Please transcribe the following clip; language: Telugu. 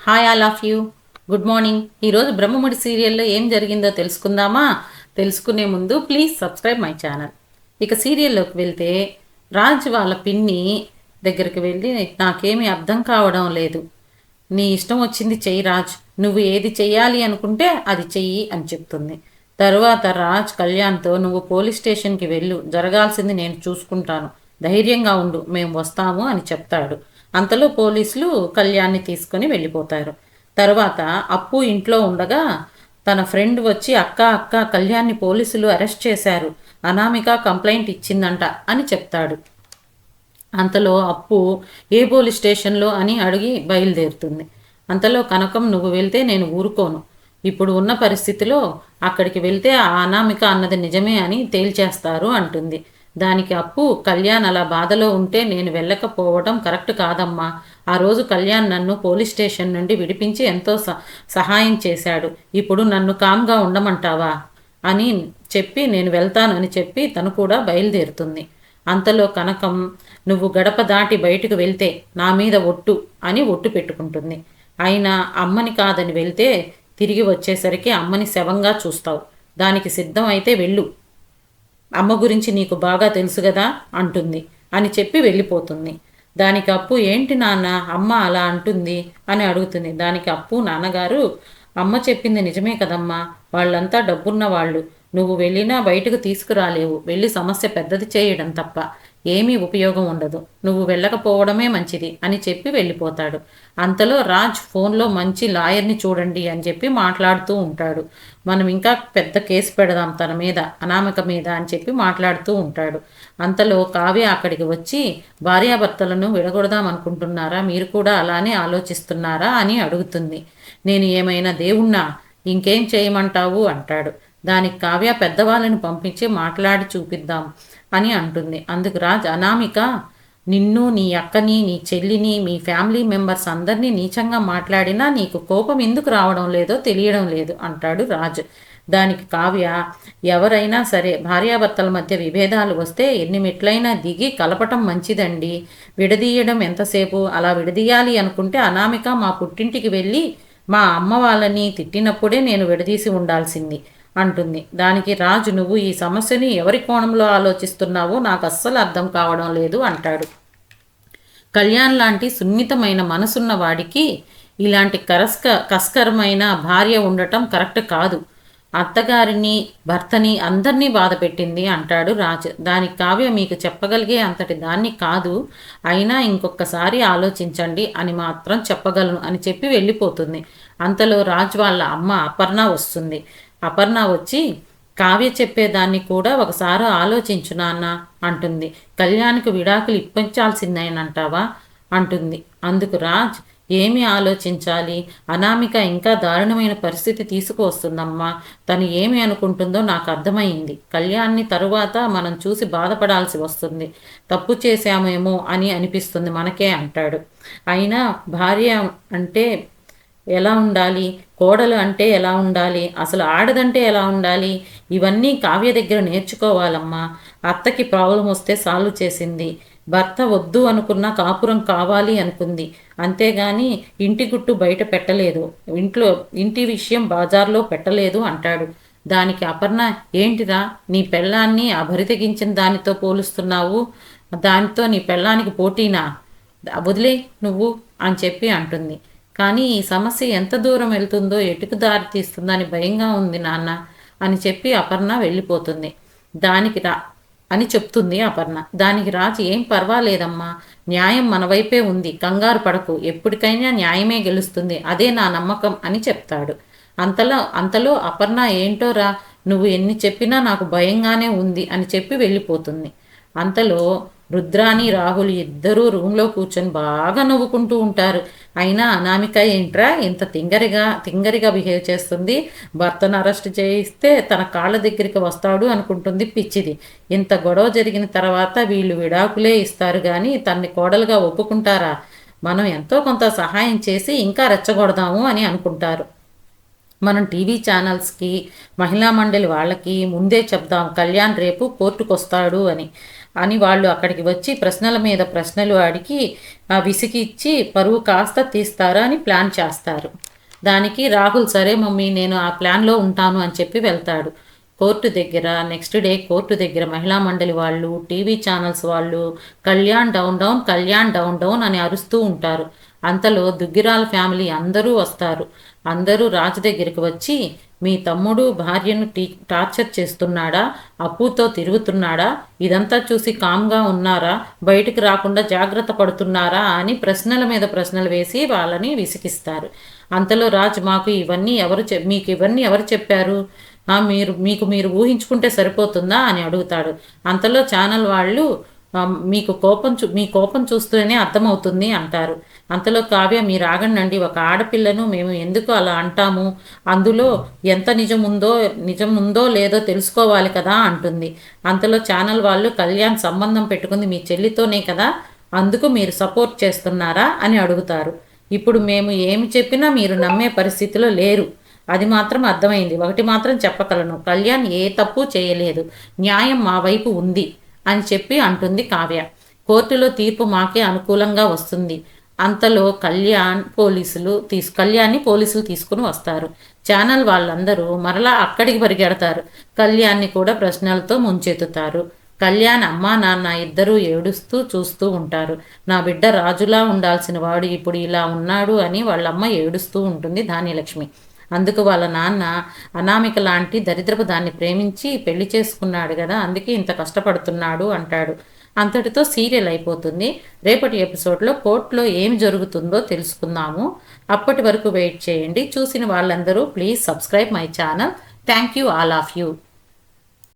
Hi all of you good morning ఈరోజు బ్రహ్మముడి సీరియల్లో ఏం జరిగిందో తెలుసుకుందామా? తెలుసుకునే ముందు ప్లీజ్ సబ్స్క్రైబ్ మై ఛానల్ ఇక సీరియల్లోకి వెళ్తే రాజ్ వాళ్ళ పిన్ని దగ్గరికి వెళ్ళి నాకేమీ అర్థం కావడం లేదు. నీ ఇష్టం వచ్చింది చెయ్యి రాజ్. నువ్వు ఏది చెయ్యాలి అనుకుంటే అది చెయ్యి అని చెప్తుంది. తరువాత రాజ్ కళ్యాణ్తో నువ్వు పోలీస్ స్టేషన్కి వెళ్ళు. జరగాల్సింది నేను చూసుకుంటాను. ధైర్యంగా ఉండు. మేము వస్తాము అని చెప్తాడు. అంతలో పోలీసులు కళ్యాణ్ని తీసుకొని వెళ్ళిపోతారు. తర్వాత అప్పు ఇంట్లో ఉండగా తన ఫ్రెండ్ వచ్చి అక్క అక్క కళ్యాణ్ని పోలీసులు అరెస్ట్ చేశారు. అనామిక కంప్లైంట్ ఇచ్చిందంట అని చెప్తాడు. అంతలో అప్పు ఏ పోలీస్ స్టేషన్లో అని అడిగి బయలుదేరుతుంది. అంతలో కనకం నువ్వు వెళ్తే నేను ఊరుకోను. ఇప్పుడు ఉన్న పరిస్థితిలో అక్కడికి వెళ్తే ఆ అనామిక అన్నది నిజమే అని తేల్చేస్తారు అంటుంది. దానికి అప్పు కళ్యాణ్ అలా బాధలో ఉంటే నేను వెళ్ళకపోవడం కరెక్ట్ కాదమ్మా. ఆ రోజు కళ్యాణ్ నన్ను పోలీస్ స్టేషన్ నుండి విడిపించి ఎంతో సహాయం చేశాడు. ఇప్పుడు నన్ను కామ్గా ఉండమంటావా? అని చెప్పి నేను వెళ్తాను అని చెప్పి తను కూడా బయలుదేరుతుంది. అంతలో కనకం నువ్వు గడప దాటి బయటకు వెళ్తే నా మీద ఒట్టు అని ఒట్టు పెట్టుకుంటుంది. అయినా అమ్మని కాదని వెళ్తే తిరిగి వచ్చేసరికి అమ్మని శవంగా చూస్తావు. దానికి సిద్ధం అయితే వెళ్ళు. అమ్మ గురించి నీకు బాగా తెలుసు కదా అంటుంది. అని చెప్పి వెళ్ళిపోతుంది. దానికి అప్పు ఏంటి నాన్న? అమ్మ అలా అంటుంది అని అడుగుతుంది. దానికి అప్పు నాన్నగారు అమ్మ చెప్పింది నిజమే కదమ్మా. వాళ్ళంతా డబ్బున్న వాళ్ళు. నువ్వు వెళ్ళినా బయటకు తీసుకురాలేవు. వెళ్ళి సమస్య పెద్దది చేయడం తప్ప. ఏమీ ఉపయోగం ఉండదు. నువ్వు వెళ్ళకపోవడమే మంచిది అని చెప్పి వెళ్ళిపోతాడు. అంతలో రాజ్ ఫోన్లో మంచి లాయర్ని చూడండి అని చెప్పి మాట్లాడుతూ ఉంటాడు. మనం ఇంకా పెద్ద కేసు పెడదాం తన మీద అనామక మీద అని చెప్పి మాట్లాడుతూ ఉంటాడు. అంతలో కావ్య అక్కడికి వచ్చి భార్యాభర్తలను విడగొడదాం అనుకుంటున్నారా? మీరు కూడా అలానే ఆలోచిస్తున్నారా అని అడుగుతుంది. నేను ఏమైనా దేవుణ్ణా? ఇంకేం చేయమంటావు? అంటాడు. దానికి కావ్య పెద్దవాళ్ళని పంపించి మాట్లాడి చూపిద్దాం. అని అంటుంది. అందుకు రాజ్ అనామిక నిన్ను నీ అక్కని నీ చెల్లిని మీ ఫ్యామిలీ మెంబర్స్ అందరినీ నీచంగా మాట్లాడినా నీకు కోపం ఎందుకు రావడం లేదో తెలియడం లేదు అంటాడు రాజు. దానికి కావ్య ఎవరైనా సరే భార్యాభర్తల మధ్య విభేదాలు వస్తే ఎన్ని మెట్లైనా దిగి కలపటం మంచిదండి. విడదీయడం ఎంతసేపు? అలా విడదీయాలి అనుకుంటే అనామిక మా పుట్టింటికి వెళ్ళి మా అమ్మ వాళ్ళని తిట్టినప్పుడే నేను విడదీసి ఉండాల్సింది. అంటుంది. దానికి రాజు నువ్వు ఈ సమస్యని ఎవరి కోణంలో ఆలోచిస్తున్నావో నాకు అస్సలు అర్థం కావడం లేదు అంటాడు. కళ్యాణ్ లాంటి సున్నితమైన మనసున్న వాడికి ఇలాంటి కరస్క కస్కరమైన భార్య ఉండటం కరెక్ట్ కాదు. అత్తగారిని భర్తని అందరినీ బాధ పెట్టింది అంటాడు రాజు. దానికి కావ్య మీకు చెప్పగలిగే అంతటి దాన్ని కాదు. అయినా ఇంకొకసారి ఆలోచించండి అని మాత్రం చెప్పగలను అని చెప్పి వెళ్ళిపోతుంది. అంతలో రాజు వాళ్ళ అమ్మ అపర్ణ వస్తుంది. అపర్ణ వచ్చి కావ్య చెప్పేదాన్ని కూడా ఒకసారి ఆలోచించు నాన్న అంటుంది. కళ్యాణ్కి విడాకులు ఇప్పించాల్సిందేనంటావా? అంటుంది. అందుకు రాజ్ ఏమి ఆలోచించాలి? అనామిక ఇంకా దారుణమైన పరిస్థితి తీసుకువస్తుందమ్మా. తను ఏమి అనుకుంటుందో నాకు అర్థమైంది. కళ్యాణ్ని తరువాత మనం చూసి బాధపడాల్సి వస్తుంది. తప్పు చేశామేమో అని అనిపిస్తుంది మనకే అంటాడు. అయినా భార్య అంటే ఎలా ఉండాలి? కోడలు అంటే ఎలా ఉండాలి? అసలు ఆడదంటే ఎలా ఉండాలి? ఇవన్నీ కావ్య దగ్గర నేర్చుకోవాలమ్మా. అత్తకి ప్రాబ్లం వస్తే సాల్వ్ చేసింది. భర్త వద్దు అనుకున్న కాపురం కావాలి అనుకుంది. అంతేగాని ఇంటి గుట్టు బయట పెట్టలేదు. ఇంట్లో ఇంటి విషయం బాజార్లో పెట్టలేదు అంటాడు. దానికి అపర్ణ ఏంటిరా? నీ పెళ్ళాన్ని అభరితగించిన దానితో పోలుస్తున్నావు? దానితో నీ పెళ్ళానికి పోటీనా? వదిలే నువ్వు అని చెప్పి అంటుంది. కానీ ఈ సమస్య ఎంత దూరం వెళ్తుందో ఎటుకు దారి తీస్తుందని భయంగా ఉంది నాన్న అని చెప్పి అపర్ణ వెళ్ళిపోతుంది. దానికి రా అని చెప్తుంది అపర్ణ. దానికి రాజు ఏం పర్వాలేదమ్మా న్యాయం మన వైపే ఉంది కంగారు పడకు ఎప్పటికైనా న్యాయమే గెలుస్తుంది అదే నా నమ్మకం అని చెప్తాడు. అంతలో అంతలో అపర్ణ ఏంటోరా నువ్వు ఎన్ని చెప్పినా నాకు భయంగానే ఉంది అని చెప్పి వెళ్ళిపోతుంది. అంతలో రుద్రాని రాహుల్ ఇద్దరూ రూమ్లో కూర్చొని బాగా నవ్వుకుంటూ ఉంటారు. అయినా అనామిక ఏంట్రా ఇంత తింగరిగా తింగరిగా బిహేవ్ చేస్తుంది. భర్తను అరెస్ట్ చేయిస్తే తన కాళ్ళ దగ్గరికి వస్తాడు అనుకుంటుంది పిచ్చిది. ఇంత గొడవ జరిగిన తర్వాత వీళ్ళు విడాకులే ఇస్తారు కానీ తన్ని కోడలుగా ఒప్పుకుంటారా? మనం ఎంతో కొంత సహాయం చేసి ఇంకా రెచ్చగొడదాము అని అనుకుంటారు. మనం టీవీ ఛానల్స్కి మహిళా మండలి వాళ్ళకి ముందే చెప్దాం కళ్యాణ్ రేపు కోర్టుకు వస్తాడు అని. అని వాళ్ళు అక్కడికి వచ్చి ప్రశ్నల మీద ప్రశ్నలు అడిగి విసిగిచ్చి పరువు కాస్త తీస్తారా? అని ప్లాన్ చేస్తారు. దానికి రాహుల్ సరే మమ్మీ నేను ఆ ప్లాన్లో ఉంటాను అని చెప్పి వెళ్తాడు. కోర్టు దగ్గర నెక్స్ట్ డే కోర్టు దగ్గర మహిళా మండలి వాళ్ళు టీవీ ఛానల్స్ వాళ్ళు Kalyan down down Kalyan down down అని అరుస్తూ ఉంటారు. అంతలో దుగ్గిరాల ఫ్యామిలీ అందరూ వస్తారు. అందరూ రాజు దగ్గరికి వచ్చి మీ తమ్ముడు భార్యను టీ టార్చర్ చేస్తున్నాడా? అప్పుతో తిరుగుతున్నాడా? ఇదంతా చూసి కామ్గా ఉన్నారా? బయటికి రాకుండా జాగ్రత్త పడుతున్నారా? అని ప్రశ్నల మీద ప్రశ్నలు వేసి వాళ్ళని విసిగిస్తారు. అంతలో రాజు మాకు ఇవన్నీ ఎవరు మీకు ఇవన్నీ ఎవరు చెప్పారు? మీరు మీకు మీరు ఊహించుకుంటే సరిపోతుందా? అని అడుగుతాడు. అంతలో ఛానల్ వాళ్ళు మీకు కోపం చూ మీ కోపం చూస్తూనే అర్థమవుతుంది అంటారు. అంతలో కావ్య మీరు ఆగండి ఒక ఆడపిల్లను మేము ఎందుకు అలా అంటాము? అందులో ఎంత నిజం ఉందో నిజం ఉందో లేదో తెలుసుకోవాలి కదా అంటుంది. అంతలో ఛానల్ వాళ్ళు కళ్యాణ్ సంబంధం పెట్టుకుంది మీ చెల్లితోనే కదా అందుకు మీరు సపోర్ట్ చేస్తున్నారా? అని అడుగుతారు. ఇప్పుడు మేము ఏమి చెప్పినా మీరు నమ్మే పరిస్థితిలో లేరు. అది మాత్రం అర్థమైంది. ఒకటి మాత్రం చెప్పగలను. కళ్యాణ్ ఏ తప్పు చేయలేదు. న్యాయం మా వైపు ఉంది అని చెప్పి అంటుంది కావ్య. కోర్టులో తీర్పు మాకే అనుకూలంగా వస్తుంది. అంతలో కళ్యాణ్ పోలీసులు తీసు కళ్యాణ్ని పోలీసులు తీసుకుని వస్తారు. ఛానల్ వాళ్ళందరూ మరలా అక్కడికి పరిగెడతారు. కళ్యాణ్ని కూడా ప్రశ్నలతో ముంచెత్తుతారు. కళ్యాణ్ అమ్మా నాన్న ఇద్దరూ ఏడుస్తూ చూస్తూ ఉంటారు. నా బిడ్డ రాజులా ఉండాల్సిన వాడు ఇప్పుడు ఇలా ఉన్నాడు అని వాళ్ళమ్మ ఏడుస్తూ ఉంటుంది ధాన్యలక్ష్మి. అందుకు వాళ్ళ నాన్న అనామిక లాంటి దరిద్రపు దాన్ని ప్రేమించి పెళ్ళి చేసుకున్నాడు కదా అందుకే ఇంత కష్టపడుతున్నాడు అంటాడు. అంతటితో సీరియల్ అయిపోతుంది. రేపటి ఎపిసోడ్లో కోర్టులో ఏమి జరుగుతుందో తెలుసుకుందాము. అప్పటి వరకు వెయిట్ చేయండి. చూసిన వాళ్ళందరూ please subscribe my channel. Thank you all of you.